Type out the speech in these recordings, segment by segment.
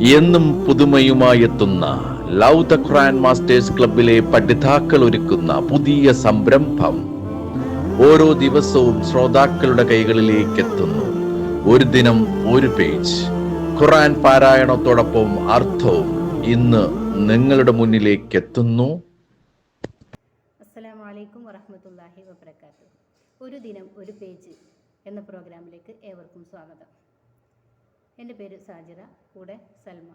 എന്നും പുതുമയുമായെത്തുന്ന love the Quran masters ക്ലബിലെ പഠിതാക്കൾ ഒരുക്കുന്ന പുതിയ സംരംഭം ഓരോ ദിവസവും ശ്രോതാക്കളുടെ കൈകളിലേക്ക് എത്തുന്നു ഒരു ദിനം ഒരു പേജ്. ഖുറാൻ പാരായണത്തോടൊപ്പം അർത്ഥവും ഇന്ന് നിങ്ങളുടെ മുന്നിലേക്ക് എത്തുന്നു അസ്സലാമു അലൈക്കും വറഹ്മത്തുള്ളാഹി വബറകാതുഹു. ഒരു ദിനം ഒരു പേജ് എന്ന പ്രോഗ്രാമിലേക്ക് ഏവർക്കും സ്വാഗതം. എൻ്റെ പേര് സാജിറ കൂടെ സൽമ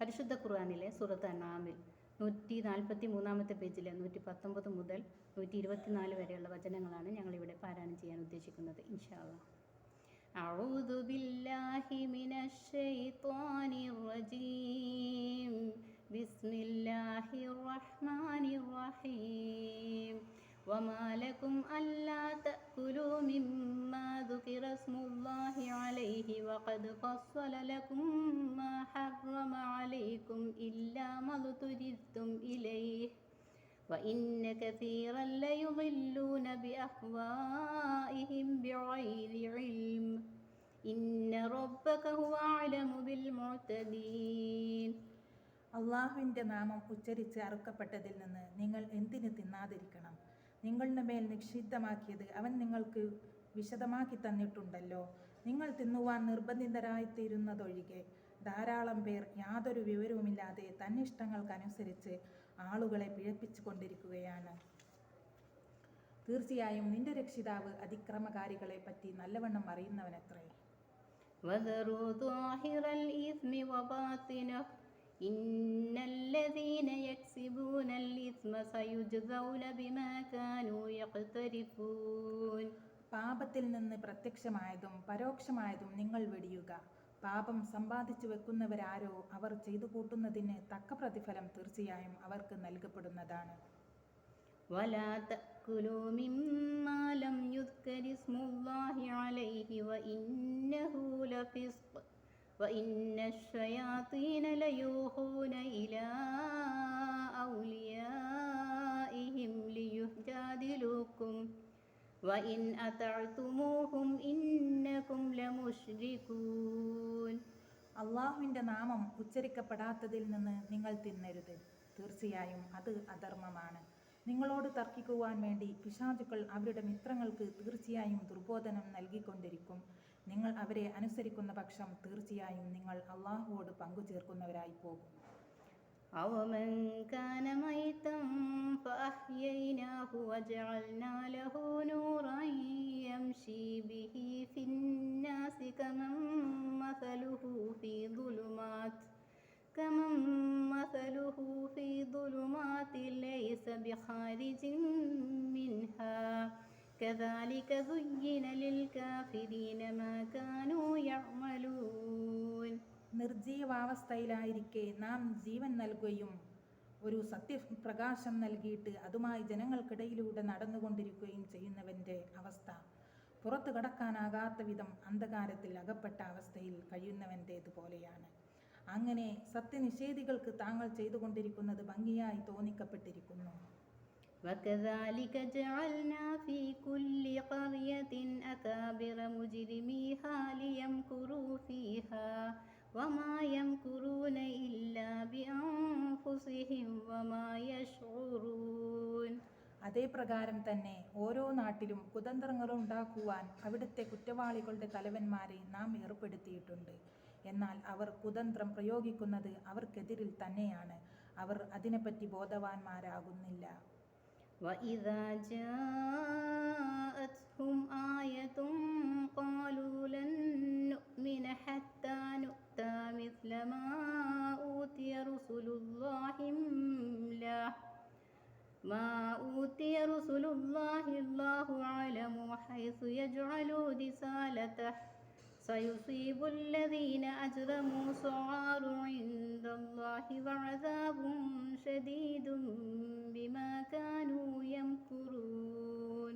പരിശുദ്ധ ഖുർആനിലെ സുറത്ത് അനാമിൽ നൂറ്റി നാൽപ്പത്തി മൂന്നാമത്തെ പേജിലെ നൂറ്റി പത്തൊമ്പത് മുതൽ നൂറ്റി ഇരുപത്തിനാല് വരെയുള്ള വചനങ്ങളാണ് ഞങ്ങളിവിടെ പാരായണം ചെയ്യാൻ ഉദ്ദേശിക്കുന്നത് ഇൻഷാ അല്ലാ أعوذ بالله من الشيطان الرجيم بسم الله الرحمن الرحيم وما لكم ألا تأكلوا مما ذكر اسم الله عليه وقد فصل لكم ما حرم عليكم إلا ما اضطررتم إليه وإن كثيرا ليضلون بأهوائهم بغير علم إن ربك هو أعلم بالمعتدين അള്ളാഹുവിൻ്റെ നാമം ഉച്ചരിച്ച് അറുക്കപ്പെട്ടതിൽ നിന്ന് നിങ്ങൾ എന്തിനു തിന്നാതിരിക്കണം നിങ്ങളുടെ മേൽ നിക്ഷിപ്തമാക്കിയത് അവൻ നിങ്ങൾക്ക് വിശദമാക്കി തന്നിട്ടുണ്ടല്ലോ നിങ്ങൾ തിന്നുവാൻ നിർബന്ധിതരായിത്തീരുന്നതൊഴികെ ധാരാളം പേർ യാതൊരു വിവരവുമില്ലാതെ തന്നിഷ്ടങ്ങൾക്കനുസരിച്ച് ആളുകളെ പിഴപ്പിച്ചു കൊണ്ടിരിക്കുകയാണ് തീർച്ചയായും നിന്റെ രക്ഷിതാവ് അതിക്രമകാരികളെ പറ്റി നല്ലവണ്ണം അറിയുന്നവനത്രേ وذروا ظاهر الإثم وباطنه إن الذين يكسبون الإثم سيجزون بما كانوا يقترفون പാപത്തിൽ നിന്ന് പ്രത്യക്ഷമായതും പരോക്ഷമായതും നിങ്ങൾ വെടിയുക പാപം സമ്പാദിച്ചു വെക്കുന്നവരാരോ അവർ ചെയ്തു കൂട്ടുന്നതിന് തക്ക പ്രതിഫലം തീർച്ചയായും അവർക്ക് നൽകപ്പെടുന്നതാണ് ولا تأكلوا مما വഇൻ അതഅ്തുമൂഹും ഇന്നകും ലമുശ്രികൂൻ അള്ളാഹുവിന്റെ നാമം ഉച്ചരിക്കപ്പെടാത്തതിൽ നിന്ന് നിങ്ങൾ തിന്നരുത്. തീർച്ചയായും അത് അധർമ്മമാണ്. നിങ്ങളോട് തർക്കിക്കുവാൻ വേണ്ടി പിശാചുക്കൾ അവരുടെ മിത്രങ്ങൾക്ക് തീർച്ചയായും ദുർബോധനം നൽകിക്കൊണ്ടിരിക്കും. നിങ്ങൾ അവരെ അനുസരിക്കുന്ന പക്ഷം തീർച്ചയായും നിങ്ങൾ അള്ളാഹുവോട് പങ്കുചേർക്കുന്നവരായി പോകും. أومن كان ميتا فأحييناه وجعلنا له نورا يمشي به في الناس كمن مثله في ظلمات كمن مثله في ظلمات ليس بخارج منها كذلك زين للكافرين ما كانوا يعملون നിർജീവാവസ്ഥയിലായിരിക്കെ നാം ജീവൻ നൽകുകയും ഒരു സത്യപ്രകാശം നൽകിയിട്ട് അതുമായി ജനങ്ങൾക്കിടയിലൂടെ നടന്നുകൊണ്ടിരിക്കുകയും ചെയ്യുന്നവൻ്റെ അവസ്ഥ പുറത്തു കടക്കാനാകാത്ത വിധം അന്ധകാരത്തിൽ അകപ്പെട്ട അവസ്ഥയിൽ കഴിയുന്നവൻ്റേതുപോലെയാണ് അങ്ങനെ സത്യനിഷേധികൾക്ക് താങ്കൾ ചെയ്തുകൊണ്ടിരിക്കുന്നത് ഭംഗിയായി തോന്നിക്കപ്പെട്ടിരിക്കുന്നു وكذلك جعلنا في كل قرية أكابر مجرميها ليمكروا فيها وما يمكرون إلا بأنفسهم وما يشعرون അതേ പ്രകാരം തന്നെ ഓരോ നാട്ടിലും കുതന്ത്രങ്ങൾ ഉണ്ടാക്കുവാൻ അവിടുത്തെ കുറ്റവാളികളുടെ തലവന്മാരെ നാം ഏർപ്പെടുത്തിയിട്ടുണ്ട് എന്നാൽ അവർ കുതന്ത്രം പ്രയോഗിക്കുന്നത് അവർക്കെതിരിൽ തന്നെയാണ് അവർ അതിനെപ്പറ്റി ബോധവാന്മാരാകുന്നില്ല وإذا جاءتهم آية قالوا لن نؤمن حتى ما أوتي رسل الله الله أعلم حيث يجعل رسالته سيصيب الذين أجرموا صغار عند الله وعذاب شديد بما كانوا يمكرون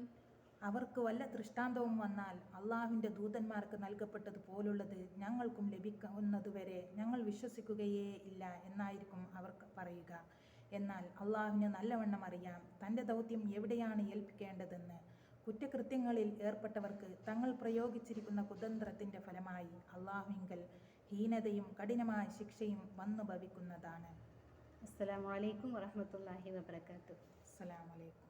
അവർക്ക് വല്ല ദൃഷ്ടാന്തവും വന്നാൽ അള്ളാഹുവിൻ്റെ ദൂതന്മാർക്ക് നൽകപ്പെട്ടതുപോലുള്ളത് ഞങ്ങൾക്കും ലഭിക്കുന്നതുവരെ ഞങ്ങൾ വിശ്വസിക്കുകയേ ഇല്ല എന്നായിരിക്കും അവർ പറയുക എന്നാൽ അള്ളാഹുവിന് നല്ലവണ്ണം അറിയാം. തന്റെ ദൗത്യം എവിടെയാണ് ഏൽപ്പിക്കേണ്ടതെന്ന്. കുറ്റകൃത്യങ്ങളിൽ ഏർപ്പെട്ടവർക്ക് തങ്ങൾ പ്രയോഗിച്ചിരിക്കുന്ന കുതന്ത്രത്തിന്റെ ഫലമായി അള്ളാഹുവിങ്കൽ ഹീനതയും കഠിനമായ ശിക്ഷയും വന്നു ഭവിക്കുന്നതാണ് അലൈക്കും വറഹ്മത്തുള്ളാഹി വബറകാതുഹു. അസ്സലാമലൈക്കും